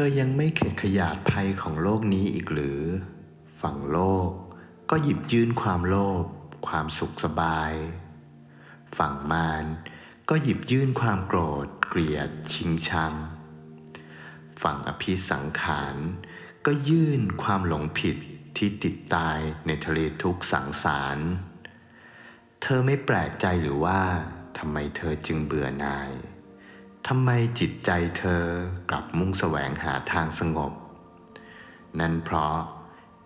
ธอยังไม่เข็ดขยาดภัยของโลกนี้อีกหรือ ฝั่งโลกก็หยิบยื่นความโลภความสุขสบาย ฝั่งมารก็หยิบยื่นความโกรธ เกลียด ชิงชัง ฝั่งอภิสังขารก็ยื่นความหลงผิดที่ติดตายในทะเลทุกสังสาร เธอไม่แปลกใจหรือว่าทำไมเธอจึงเบื่อหน่าย ทำไมจิตใจเธอกลับมุ่งแสวงหาทางสงบ นั่นเพราะ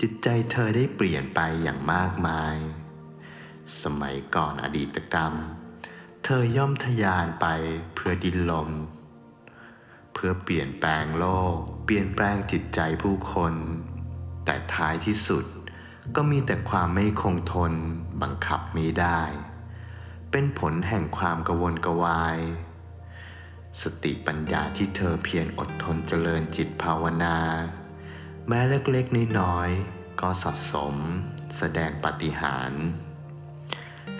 จิตใจเธอได้เปลี่ยนไปอย่างมากมาย สมัยก่อนอดีตกรรม เธอย่อมทะยานไปเพื่อดินรนเพื่อเปลี่ยนแปลงโลก เปลี่ยนแปลงจิตใจผู้คน แต่ท้ายที่สุดก็มีแต่ความไม่คงทนบังคับมิได้ เป็นผลแห่งความกระวนกระวาย สติปัญญาที่เธอเพียรอดทนเจริญจิตภาวนา แม้เล็กๆน้อยๆก็สะสม แสดงปาฏิหาริย์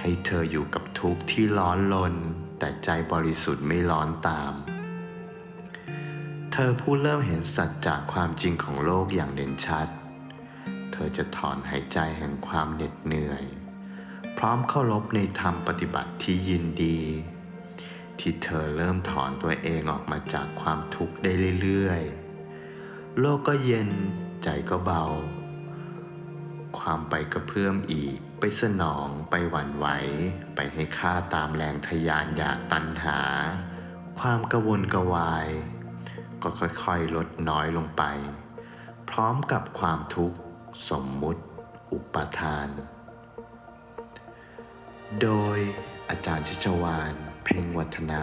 ให้เธออยู่กับทุกข์ที่ร้อนลน แต่ใจบริสุทธิ์ไม่ร้อนตาม เธอผู้เริ่มเห็นสัจจากความจริงของโลกอย่างเด่นชัด เธอจะถอนหายใจแห่งความเหน็ดเหนื่อย พร้อมเคารพในธรรมปฏิบัติที่ยินดี ที่เธอเริ่มถอนตัวเองออกมาจากความทุกข์ได้เรื่อยๆ โลกก็เย็นใจก็เบา ความไปกระเพื่อมอีก ไปสนองไปหวั่นไหว ไปให้ค่าตามแรงทยานอยากตันหา ความกระวนกระวาย ก็ค่อยๆลดน้อยลงไป พร้อมกับความทุกข์สมมุติ อุปทาน โดยอาจารย์ชัชวาน เพ่งวัฒนะ